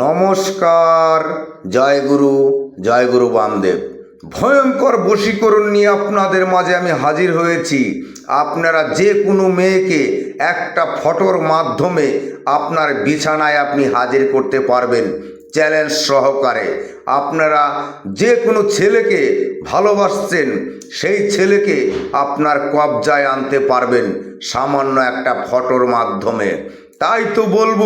নমস্কার, জয় গুরু জয় গুরু বামদেব। ভয়ঙ্কর বশীকরণ নিয়ে আপনাদের মাঝে আমি হাজির হয়েছি। আপনারা যে কোনো মেয়েকে একটা ফটোর মাধ্যমে আপনার বিছানায় আপনি হাজির করতে পারবেন। চ্যালেঞ্জ সহকারে। আপনারা যে কোনো ছেলেকে ভালোবাসছেন, সেই ছেলেকে আপনার কবজায় আনতে পারবেন সামান্য একটা ফটোর মাধ্যমে। তাই তো বলব,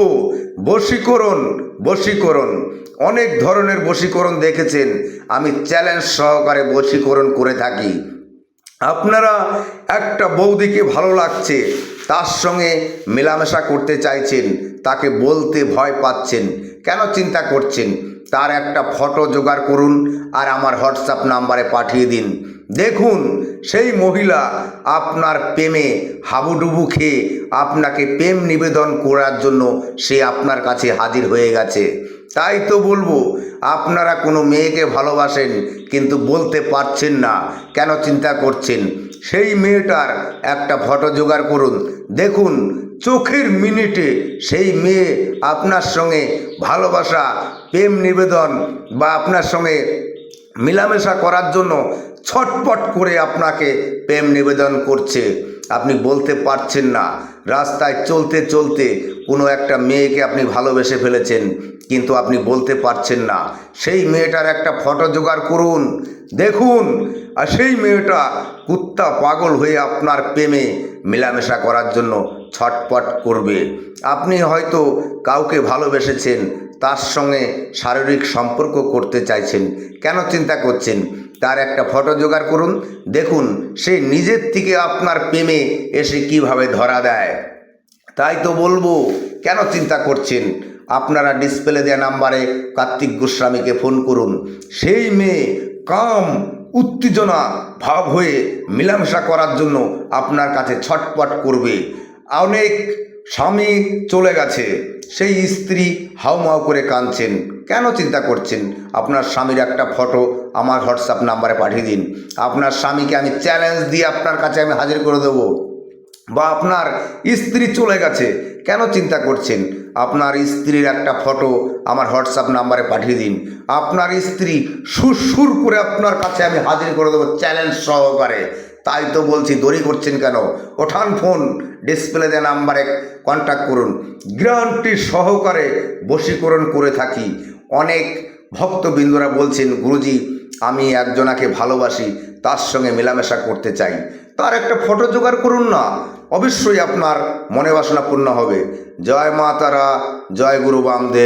বশীকরণ বশীকরণ। অনেক ধরনের বশীকরণ দেখেছেন। আমি চ্যালেঞ্জ সহকারে বশীকরণ করে থাকি। আপনারা একটা বৌদিকে ভালো লাগছে, তার সঙ্গে মেলামেশা করতে চাইছেন। তাকে বলতে ভয় পাচ্ছেন। কেন চিন্তা করছেন? তার একটা ফটো জোগাড় করুন আর আমার হোয়াটসঅ্যাপ নাম্বারে পাঠিয়ে দিন। দেখুন, সেই মহিলা আপনার প্রেমে হাবুডুবু খেয়ে আপনাকে প্রেম নিবেদন করার জন্য সে আপনার কাছে হাজির হয়ে গেছে। তাই তো বলব, আপনারা কোনো মেয়েকে ভালোবাসেন কিন্তু বলতে পারছেন না। কেন চিন্তা করছেন? সেই মেয়েটার একটা ফটো জোগাড় করুন। দেখুন চোখের মিনিটে সেই মেয়ে আপনার সঙ্গে ভালোবাসা, প্রেম নিবেদন বা আপনার সঙ্গে মেলামেশা করার জন্য ছটপট করে আপনাকে প্রেম নিবেদন করছে। আপনি বলতে পারছেন না। রাস্তায় চলতে চলতে কোনো একটা মেয়েকে আপনি ভালোবেসে ফেলেছেন, কিন্তু আপনি বলতে পারছেন না। সেই মেয়েটার একটা ফটো জোগাড় করুন, দেখুন, আর সেই মেয়েটা কুত্তা পাগল হয়ে আপনার প্রেমে মেলামেশা করার জন্য ছটপট করবে। আপনি হয়তো কাউকে ভালোবেসেছেন, তার সঙ্গে শারীরিক সম্পর্ক করতে চাইছেন। কেন চিন্তা করছেন? তার একটা ফটো জোগাড় করুন, দেখুন সে নিজের থেকে আপনার প্রেমে এসে কীভাবে ধরা দেয়। তাই তো বলব, কেন চিন্তা করছেন? আপনারা ডিসপ্লে দেওয়া নাম্বারে কার্তিক গোস্বামীকে ফোন করুন। সেই মেয়ে কাম, উত্তেজনা, ভাব হয়ে মেলামেশা করার জন্য আপনার কাছে ছটপট করবে। অনেক স্বামী চলে গেছে। সেই স্ত্রী হাউমাউ করে কাঁদছেন। কেন চিন্তা করছেন? আপনার স্বামীর একটা ফটো আমার হোয়াটসঅ্যাপ নাম্বারে পাঠিয়ে দিন। আপনার স্বামীকে আমি চ্যালেঞ্জ দিয়ে আপনার কাছে আমি হাজির করে দেবো। বা আপনার স্ত্রী চলে গেছে, কেন চিন্তা করছেন? আপনার স্ত্রীর একটা ফটো আমার হোয়াটসঅ্যাপ নাম্বারে পাঠিয়ে দিন। আপনার স্ত্রী সুরসুর করে আপনার কাছে আমি হাজির করে দেবো চ্যালেঞ্জ সহকারে। তাই তো বলছি দড়ি করছেন কেন? ওঠান ফোন ডিসপ্লে দেওয়া নাম্বারে কন্ট্যাক্ট করুন। গ্যারান্টি সহকারে বশীকরণ করে থাকি। অনেক ভক্তবৃন্দরা বলছেন, গুরুজি, আমি একজনাকে ভালোবাসি, তার সঙ্গে মেলামেশা করতে চাই। তার একটা ফটো জোগাড় করুন না। অবশ্যই আপনার মনে বাসনা পূর্ণ হবে। জয় মা তারা, জয় গুরু বামদেব।